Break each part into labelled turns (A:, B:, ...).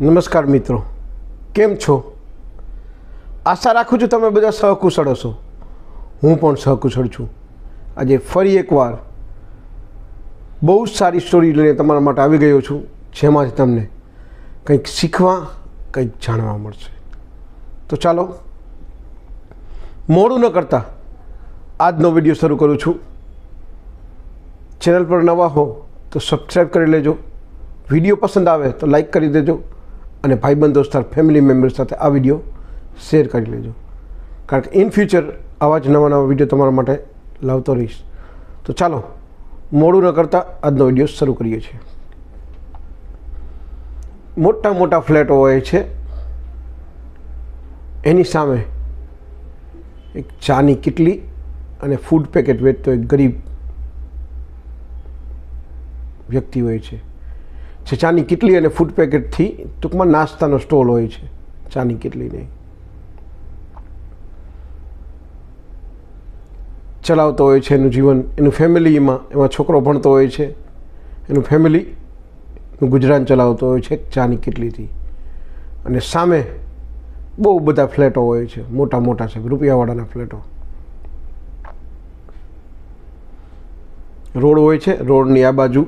A: નમસ્કાર મિત્રો. કેમ છો? આશા રાખું છું તમે બધા સહકુશળ હશો. હું પણ સહકુશળ છું. આજે ફરી એકવાર બહુ જ સારી સ્ટોરી લઈને તમારા માટે આવી ગયો છું, જેમાંથી તમને કંઈક શીખવા, કંઈક જાણવા મળશે. તો ચાલો, મોડું ન કરતાં આજનો વીડિયો શરૂ કરું છું. ચેનલ પર નવા હો તો સબસ્ક્રાઈબ કરી લેજો. વીડિયો પસંદ આવે તો લાઈક કરી દેજો. અને ભાઈબંધ દોસ્તાર ફેમિલી મેમ્બર સાથે આ વીડિયો શેર કરી લેજો. કારણ કે ઇન ફ્યુચર આવા જ નવા નવા વીડિયો તમારા માટે લાવતો રહીશ. તો ચાલો, મોડું ન કરતાં આજનો વીડિયો શરૂ કરીએ છીએ. મોટા મોટા ફ્લેટો હોય છે. એની સામે એક ચાની કિટલી અને ફૂડ પેકેટ વેચતો એક ગરીબ વ્યક્તિ હોય છે. જે ચાની કેટલી અને ફૂડ પેકેટથી ટૂંકમાં નાસ્તાનો સ્ટોલ હોય છે, ચાની કેટલી નહીં. ચલાવતો હોય છે એનું જીવન, એનું ફેમિલીમાં, એમાં છોકરો ભણતો હોય છે, એનું ફેમિલીનું ગુજરાન ચલાવતો હોય છે, ચાની કેટલીથી. અને સામે બહુ બધા ફ્લેટો હોય છે, મોટા મોટા છે રૂપિયાવાળાના ફ્લેટો. રોડ હોય છે, રોડની આ બાજુ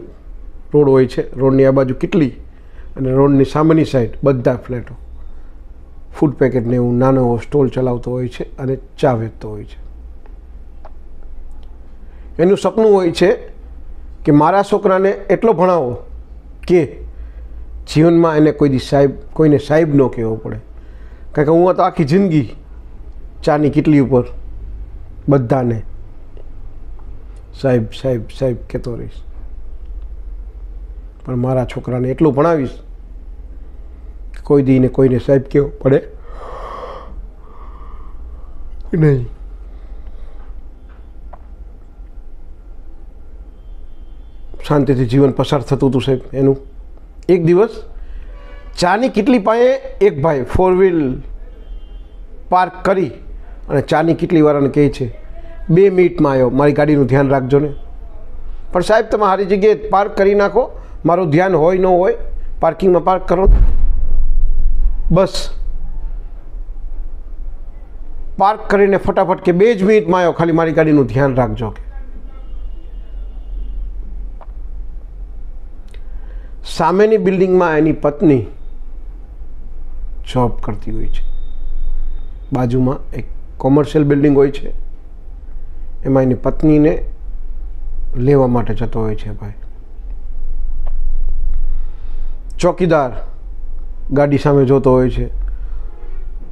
A: રોડ હોય છે, રોડની આ બાજુ કેટલી? અને રોડની સામેની સાઈડ બધા ફ્લેટો. ફૂડ પેકેટને એવું નાનો એવો સ્ટોલ ચલાવતો હોય છે અને ચા વેચતો હોય છે. એનું સપનું હોય છે કે મારા છોકરાને એટલો ભણાવો કે જીવનમાં એને કોઈ દી સાહેબ, કોઈને સાહેબ ન કહેવો પડે. કારણ કે હું તો આખી જિંદગી ચાની કેટલી ઉપર બધાને સાહેબ સાહેબ સાહેબ કહેતો રહીશ. પણ મારા છોકરાને એટલું ભણાવીશ કોઈ દીને કોઈને સાહેબ કહેવો પડે. નહીં. શાંતિથી જીવન પસાર થતું હતું સાહેબ એનું. એક દિવસ ચાની કેટલી પાસે એક ભાઈ ફોર વ્હીલ પાર્ક કરી અને ચાની કેટલી વાળાને કહે છે, બે મિનિટમાં આવ્યો મારી ગાડીનું ધ્યાન રાખજો ને. પણ સાહેબ, તમે સારી જગ્યાએ પાર્ક કરી નાખો. મારું ધ્યાન હોય ન હોય પાર્કિંગમાં પાર્ક કરો બસ. પાર્ક કરીને ફટાફટ કે બે જ મિનિટમાં આવ્યો ખાલી મારી ગાડીનું ધ્યાન રાખજો કે. સામેની બિલ્ડિંગમાં એની પત્ની જોબ કરતી હોય છે. બાજુમાં એક કોમર્શિયલ બિલ્ડિંગ હોય છે. એમાં એની પત્નીને લેવા માટે જતો હોય છે ભાઈ. ચોકીદાર ગાડી સામે જોતો હોય છે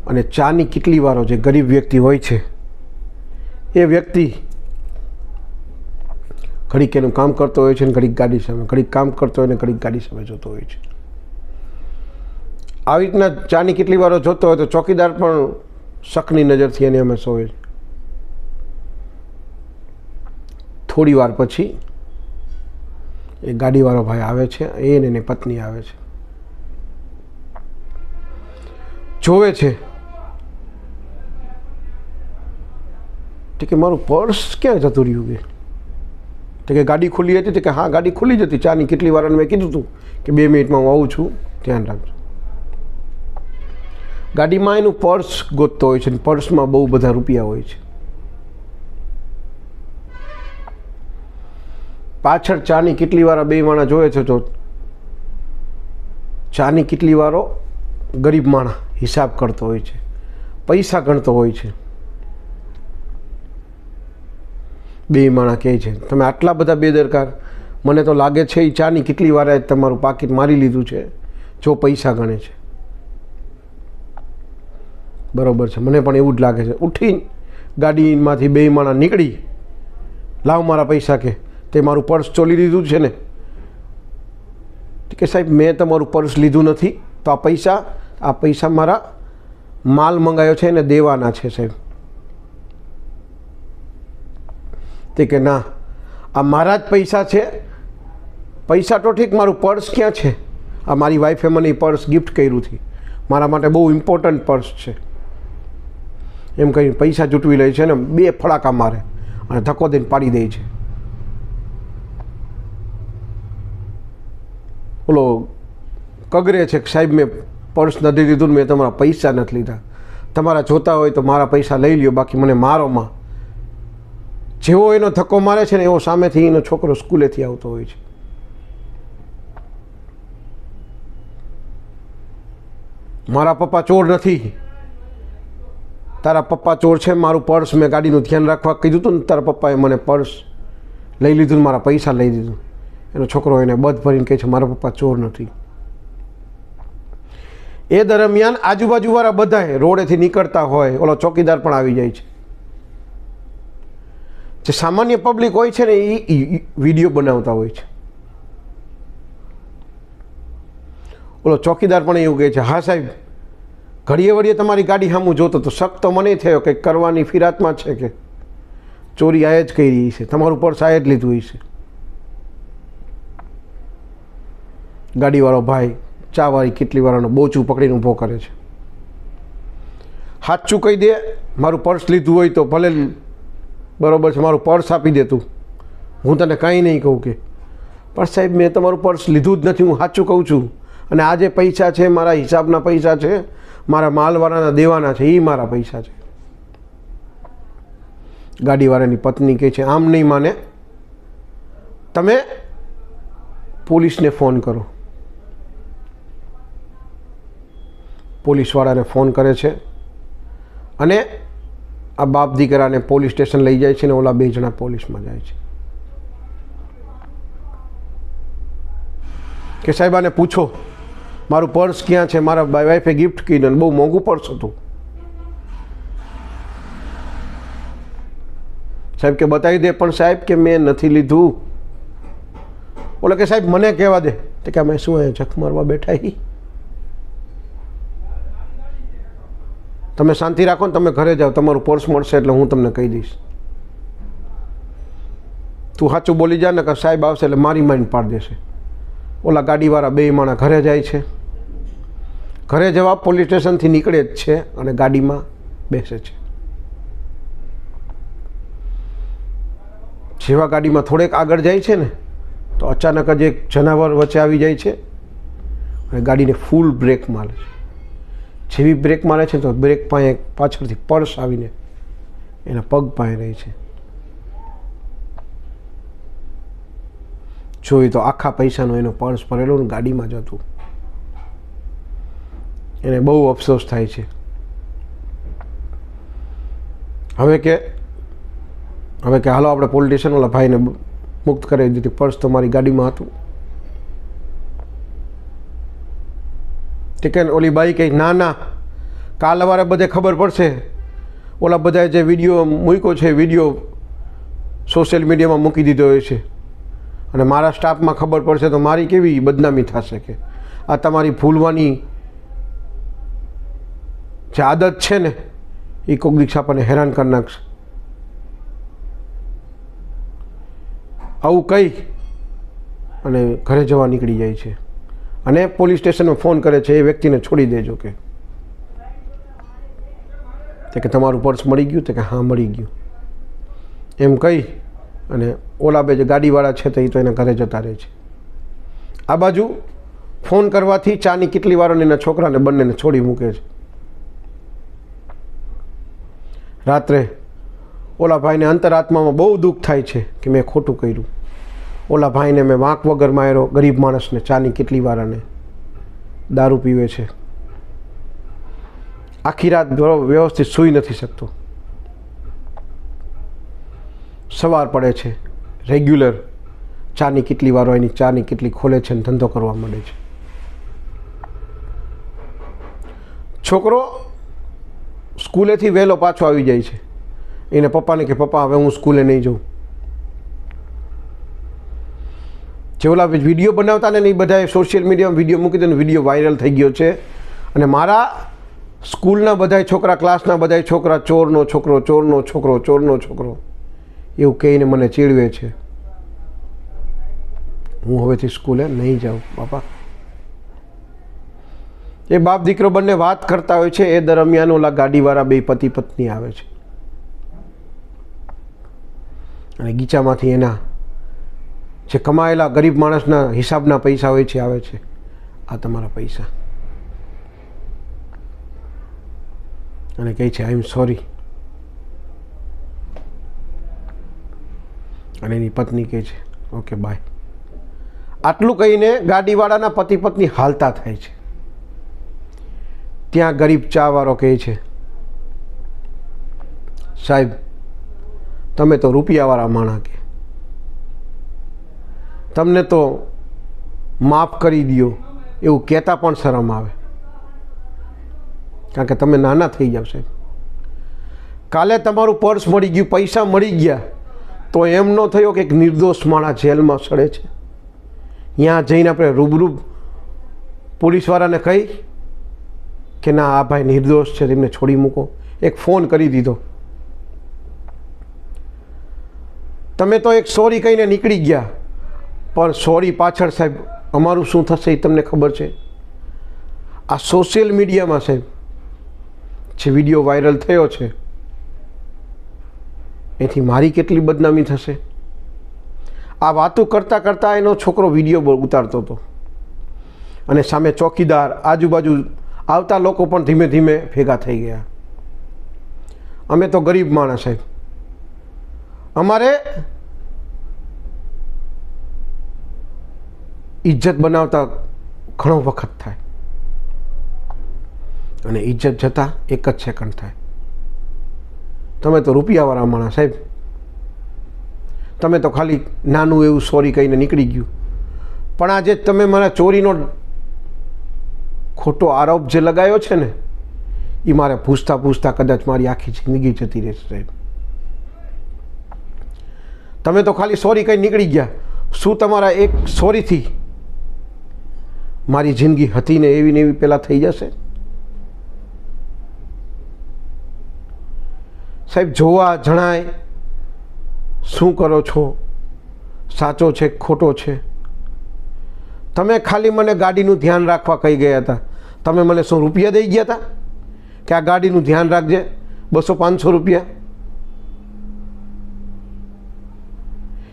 A: અને ચાની કેટલી વારો જે ગરીબ વ્યક્તિ હોય છે, એ વ્યક્તિ ઘડીક એનું કામ કરતો હોય છે ને ઘડીક ગાડી સામે, ઘડીક કામ કરતો હોય ને ઘડીક ગાડી સામે જોતો હોય છે. આવી રીતના ચાની કેટલી વારો જોતો હોય તો ચોકીદાર પણ શકની નજરથી એને અમે સોવે થોડી વાર પછી એ ગાડીવાળો ભાઈ આવે છે, એ એની પત્ની આવે છે. જોવે છે. તો કે મારું પર્સ ક્યાં જતું રહ્યું કે? તો કે ગાડી ખુલ્લી હતી, તો કે હા, ગાડી ખુલ્લી જ હતી, ચાની કેટલી વાર મેં કીધું હતું કે બે મિનિટમાં હું આવું છું, ધ્યાન રાખજો. ગાડીમાં એનું પર્સ ગોતતો હોય છે પર્સમાં બહુ બધા રૂપિયા હોય છે. પાછળ ચાની કેટલી વાર બે માણા જોવે છે તો ચાની કેટલી વારો ગરીબ માણા હિસાબ કરતો હોય છે, પૈસા ગણતો હોય છે. બે માણા કહે છે, તમે આટલા બધા બેદરકાર, મને તો લાગે છે એ ચાની કેટલી વાર તમારું પાકીટ મારી લીધું છે, જો પૈસા ગણે છે. બરોબર છે, મને પણ એવું જ લાગે છે. ઉઠીને ગાડીમાંથી બે માણા નીકળી, લાવ મારા પૈસા કે તે મારું પર્સ ચોલી લીધું છે ને? કે સાહેબ, મેં તમારું પર્સ લીધું નથી, તો આ પૈસા આ પૈસા મારા માલ મંગાવ્યો છે એને દેવાના છે સાહેબ. તે કે ના, આ મારા જ પૈસા છે. પૈસા તો ઠીક, મારું પર્સ ક્યાં છે? આ મારી વાઈફે મને પર્સ ગિફ્ટ કર્યું હતી મારા માટે બહુ ઇમ્પોર્ટન્ટ પર્સ છે. એમ કહીને પૈસા ચૂંટવી લે છે ને, બે ફડાકા મારે અને ધક્કો દઈને પાડી દે છે. ઓલો કગરે છે કે સાહેબ મેં પર્સ નથી લીધું મેં તમારા પૈસા નથી લીધા. તમારા જોતા હોય તો મારા પૈસા લઈ લ્યો, બાકી મને મારોમાં. જેવો એનો ધક્કો મારે છે ને એવો સામેથી એનો છોકરો સ્કૂલેથી આવતો હોય છે. મારા પપ્પા ચોર નથી. તારા પપ્પા ચોર છે, મારું પર્સ મેં ગાડીનું ધ્યાન રાખવા કીધું હતું ને તારા પપ્પાએ મને પર્સ લઈ લીધું મારા પૈસા લઈ દીધું. એનો છોકરો એને બધ ભરીને કહે છે, મારા પપ્પા ચોર નથી. એ દરમિયાન આજુબાજુવાળા બધાએ રોડેથી નીકળતા હોય, ઓલો ચોકીદાર પણ આવી જાય છે. જે સામાન્ય પબ્લિક હોય છે ને, એ વીડિયો બનાવતા હોય છે. ઓલો ચોકીદાર પણ એવું કહે છે, હા સાહેબ, ઘડીએ વળીએ તમારી ગાડી સામું જોતો તો શક તો મને થયો કે કરવાની ફિરાતમાં છે કે ચોરી આ જ કરી છે, તમારું પર્સ આ જ લીધું છે ગાડીવાળો ભાઈ ચાવાળી કેટલી વાળાનો બોચું પકડીને ઊભો કરે છે. હાથ કહી દે, મારું પર્સ લીધું હોય તો ભલે બરોબર છે, મારું પર્સ આપી દે તું. હું તને કાંઈ નહીં કહું કે. પણ સાહેબ, મેં તમારું પર્સ લીધું જ નથી, હું સાચું કહું છું. અને આ જે પૈસા છે, મારા હિસાબના પૈસા છે, મારા માલવાળાના દેવાના છે એ મારા પૈસા છે. ગાડીવાળાની પત્ની કહે છે, આમ નહીં માને. તમે પોલીસને ફોન કરો. પોલીસવાળાને ફોન કરે છે અને આ બાપ દીકરાને પોલીસ સ્ટેશન લઈ જાય છે ને ઓલા બે જણા પોલીસમાં જાય છે. કે સાહેબ, આને પૂછો, મારું પર્સ ક્યાં છે? મારા વાઈફે ગિફ્ટ કીધું બહુ મોંઘું પર્સ હતું. સાહેબ કે બતાવી દે, પણ સાહેબ કે મેં નથી લીધું. ઓલે કે સાહેબ, મને કહેવા દે. કે અમે શું અહીંયા જખ મારવા બેઠા હી? તમે શાંતિ રાખો ને તમે ઘરે જાઓ, તમારું પર્સ મળશે એટલે હું તમને કહી દઈશ. તું સાચું બોલી જા ને કે સાહેબ આવશે એટલે મારી માઇન્ડ પાડી દેશે. ઓલા ગાડીવાળા બે માણા ઘરે જાય છે. ઘરે જવા પોલીસ સ્ટેશનથી નીકળે જ છે અને ગાડીમાં બેસે છે. જેવા ગાડીમાં થોડેક આગળ જાય છે ને, તો અચાનક જ એક જનાવર વચ્ચે આવી જાય છે અને ગાડીને ફૂલ બ્રેક મારે છે. જેવી બ્રેક મારે છે તો બ્રેક પાસે પાછળથી પર્સ આવીને એના પગ પાસે રહે છે. જોયું તો આખા પૈસાનો એનો પર્સ ભરેલો ને ગાડીમાં જતું એને બહુ અફસોસ થાય છે. હવે કે હવે કે હાલો આપણે ઓલા ભાઈને મુક્ત કરી દીધી. પર્સ તો મારી ગાડીમાં હતું. તે કે ઓલી બાઈ કંઈ, ના ના, કાલ અવારે બધે ખબર પડશે. ઓલા બધાએ જે વીડિયો મૂક્યો છે, વીડિયો સોશિયલ મીડિયામાં મૂકી દીધો હોય છે. અને મારા સ્ટાફમાં ખબર પડશે તો મારી કેવી બદનામી થશે કે આ તમારી ભૂલવાની જે આદત છે ને, એ કોક દીક્ષા આપણને હેરાન કરી નાખશે. આવું કહી અને ઘરે જવા નીકળી જાય છે. અને પોલીસ સ્ટેશનમાં ફોન કરે છે, એ વ્યક્તિને છોડી દેજો કે. કે તમારું પર્સ મળી ગયું? તે કે હા, મળી ગયું. એમ કહી અને ઓલા બે જે ગાડીવાળા છે તો તો એના ઘરે જતા રહે છે. આ બાજુ ફોન કરવાથી ચાની કેટલી વાર એના છોકરાને બંનેને છોડી મૂકે છે. રાત્રે ઓલા ભાઈને અંતરાત્મામાં બહુ દુઃખ થાય છે કે મેં ખોટું કર્યું. ઓલા ભાઈને મેં વાંક વગર માર્યો. ગરીબ માણસને ચાની કેટલી વાર અને દારૂ પીવે છે. આખી રાત વ્યવસ્થિત સૂઈ નથી શકતો. સવાર પડે છે. રેગ્યુલર ચાની કેટલી વારો એની ચાની કેટલી ખોલે છે અને ધંધો કરવા માંડે છે. છોકરો સ્કૂલેથી વહેલો પાછો આવી જાય છે. એને પપ્પાને કે, પપ્પા, હવે હું સ્કૂલે નહીં જાઉં. જે ઓલા વીડિયો બનાવતા ને એ બધાએ સોશિયલ મીડિયામાં વીડિયો મૂકી દીધો વીડિયો વાયરલ થઈ ગયો છે. અને મારા સ્કૂલના બધાય છોકરા, ક્લાસના બધાય છોકરા, ચોરનો છોકરો ચોરનો છોકરો ચોરનો છોકરો, એવું કહીને મને ચીડવે છે. હું હવેથી સ્કૂલે નહીં જાઉં, બાપા. એ બાપ દીકરો બંને વાત કરતા હોય છે, એ દરમિયાન ઓલા ગાડીવાળા બે પતિ પત્ની આવે છે. અને ગીચામાંથી એના જે કમાયેલા ગરીબ માણસના હિસાબના પૈસા હોય છે, આવે છે. આ તમારા પૈસા. અને કહે છે આઈ એમ સોરી અને એની પત્ની કહે છે, ઓકે, બાય. આટલું કહીને ગાડીવાળાના પતિ પત્ની હાલતા થાય છે. ત્યાં ગરીબ ચાવાળો કહે છે, સાહેબ, તમે તો રૂપિયાવાળા માણા કે. તમને તો માફ કરી દો એવું કહેતા પણ શરમ આવે. કારણ કે તમે નાના થઈ જાવ સાહેબ. કાલે તમારું પર્સ મળી ગયું, પૈસા મળી ગયા. તો એમ ન થયો કે એક નિર્દોષ માણસ જેલમાં સડે છે. ત્યાં જઈને આપણે રૂબરૂ પોલીસવાળાને કહી કે ના, આ ભાઈ નિર્દોષ છે, તેમને છોડી મૂકો. એક ફોન કરી દીધો. તમે તો એક સોરી કહીને નીકળી ગયા. પણ સોરી પાછળ સાહેબ, અમારું શું થશે એ તમને ખબર છે? આ સોશિયલ મીડિયામાં સાહેબ, જે વીડિયો વાયરલ થયો છે, એથી મારી કેટલી બદનામી થશે? આ વાતો કરતાં કરતાં એનો છોકરો વીડિયો ઉતારતો હતો. અને સામે ચોકીદાર આજુબાજુ આવતા લોકો પણ ધીમે ધીમે ભેગા થઈ ગયા. અમે તો ગરીબ માણસ સાહેબ. અમારે ઇજ્જત બનાવતા ઘણો વખત થાય. અને ઇજ્જત જતાં એક જ સેકન્ડ થાય. તમે તો રૂપિયાવાળા માણસ, સાહેબ. તમે તો ખાલી નાનું એવું સોરી કહીને નીકળી ગયું. પણ આજે તમે મારા ચોરીનો ખોટો આરોપ જે લગાવ્યો છે ને એ મારે પૂછતા પૂછતા કદાચ મારી આખી જિંદગી જતી રહેશે, સાહેબ. તમે તો ખાલી સોરી કહી નીકળી ગયા. શું તમારા એક સોરીથી મારી જિંદગી હતી ને એવી ને એવી પહેલાં થઈ જશે? સાહેબ, જોવા જણાય, શું કરો છો? સાચો છે ખોટો છે? તમે ખાલી મને ગાડીનું ધ્યાન રાખવા કહી ગયા હતા. તમે મને શું રૂપિયા દઈ ગયા હતા? કે આ ગાડીનું ધ્યાન રાખજે, બસો પાંચસો રૂપિયા.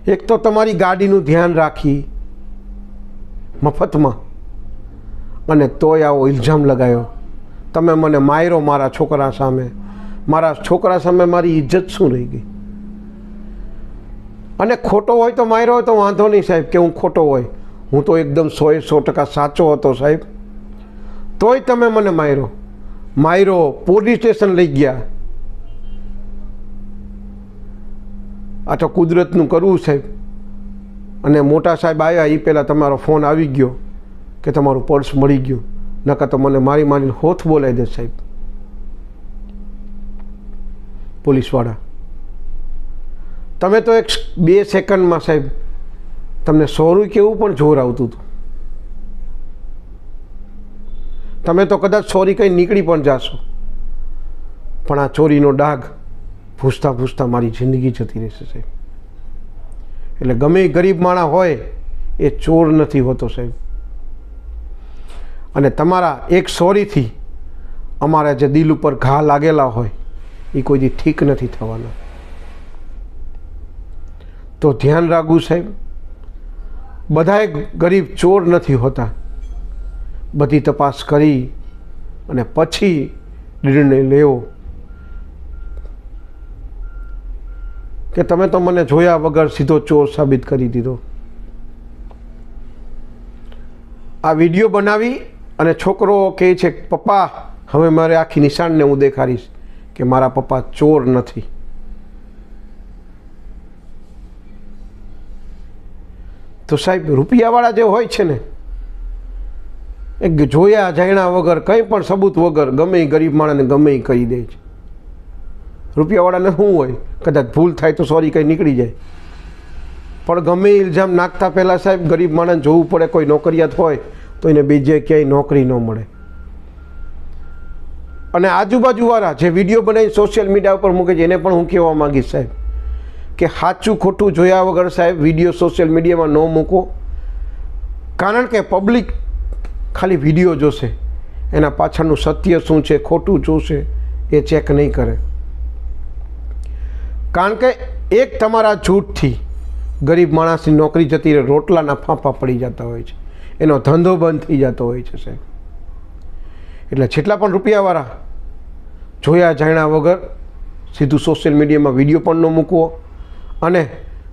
A: એક તો તમારી ગાડીનું ધ્યાન રાખી, મફતમાં અને તોય આવો ઇલ્ઝામ લગાવ્યો તમે મને માયરો મારા છોકરા સામે. મારા છોકરા સામે મારી ઇજ્જત શું રહી ગઈ? અને ખોટો હોય તો માર્યો હોય તો વાંધો નહીં સાહેબ, કે હું ખોટો હોય. હું તો એકદમ સોએ સો ટકા સાચો હતો સાહેબ. તોય તમે મને માયરો માર્યો પોલીસ સ્ટેશન લઈ ગયા. આ તો કુદરતનું કરવું સાહેબ. અને મોટા સાહેબ આવ્યા એ પહેલાં તમારો ફોન આવી ગયો. કે તમારું પર્સ મળી ગયું. નકા તો મને મારી મારીને હોથ બોલાવી દે સાહેબ. પોલીસવાળા. તમે તો એક બે સેકન્ડમાં સાહેબ, તમને સોરું કેવું પણ જોર આવતું હતું. તમે તો કદાચ સોરી કંઈ નીકળી પણ જાશો. પણ આ ચોરીનો ડાઘ ભૂસતા ભૂસતા મારી જિંદગી જતી રહેશે સાહેબ. એટલે ગમે ગરીબ માણા હોય, એ ચોર નથી હોતો સાહેબ. અને તમારા એક સોરીથી અમારા જે દિલ ઉપર ઘા લાગેલા હોય, એ કોઈ દી ઠીક નથી થવાના. તો ધ્યાન રાખવું સાહેબ બધાએ ગરીબ ચોર નથી હોતા. બધી તપાસ કરી અને પછી નિર્ણય લેવો. કે તમે તો મને જોયા વગર સીધો ચોર સાબિત કરી દીધો. આ વીડિયો બનાવી અને છોકરો કહે છે, પપ્પા, હવે મારે આખી નિશાનને હું દેખાડીશ કે મારા પપ્પા ચોર નથી. તો સાહેબ, રૂપિયાવાળા જે હોય છે ને એ જોયા જાણ્યા વગર કંઈ પણ સબૂત વગર ગમે ગરીબ માણસને ગમે કરી દે છે. રૂપિયાવાળાને શું હોય? કદાચ ભૂલ થાય તો સોરી કંઈ નીકળી જાય. પણ ગમે ઇલ્ઝામ નાખતા પહેલાં સાહેબ, ગરીબ માણસ જોવું પડે, કોઈ નોકરિયાત હોય તો એને બીજે ક્યાંય નોકરી ન મળે. અને આજુબાજુવાળા જે વીડિયો બનાવી સોશિયલ મીડિયા ઉપર મૂકે છે, એને પણ હું કહેવા માંગીશ સાહેબ કે સાચું ખોટું જોયા વગર સાહેબ વીડિયો સોશિયલ મીડિયામાં ન મૂકો. કારણ કે પબ્લિક ખાલી વીડિયો જોશે. એના પાછળનું સત્ય શું છે, ખોટું જોશે, એ ચેક નહીં કરે. કારણ કે એક તમારા જૂઠથી ગરીબ માણસની નોકરી જતી રોટલાના ફાંફા પડી જતા હોય છે. એનો ધંધો બંધ થઈ જતો હોય છે, સાહેબ. એટલે જેટલા પણ રૂપિયાવાળા જોયા જાણ્યા વગર સીધું સોશિયલ મીડિયામાં વીડિયો પણ ન મૂકવો અને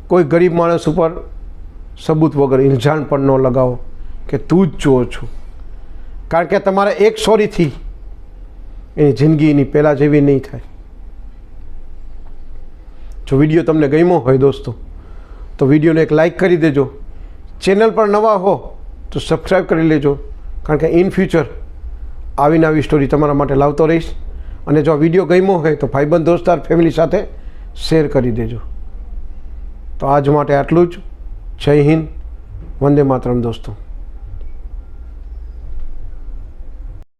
A: કોઈ ગરીબ માણસ ઉપર સબૂત વગર ઇલ્ઝામ પણ ન લગાવો કે તું જ જુઓ છું. કારણ કે તમારે એક સોરીથી એની જિંદગી એની પહેલાં જેવી નહીં થાય. જો વીડિયો તમને ગમ્યો હોય દોસ્તો, તો વિડીયોને એક લાઈક કરી દેજો. ચેનલ પર નવા હો તો સબસ્ક્રાઈબ કરી લેજો. કારણ કે ઇન ફ્યુચર આવીને આવી સ્ટોરી તમારા માટે લાવતો રહીશ. અને જો આ વીડિયો ગમ્યો હોય તો ભાઈબંધ દોસ્તાર ફેમિલી સાથે શેર કરી દેજો. તો આજ માટે આટલું જ. જય હિન્દ. વંદે માતરમ દોસ્તો.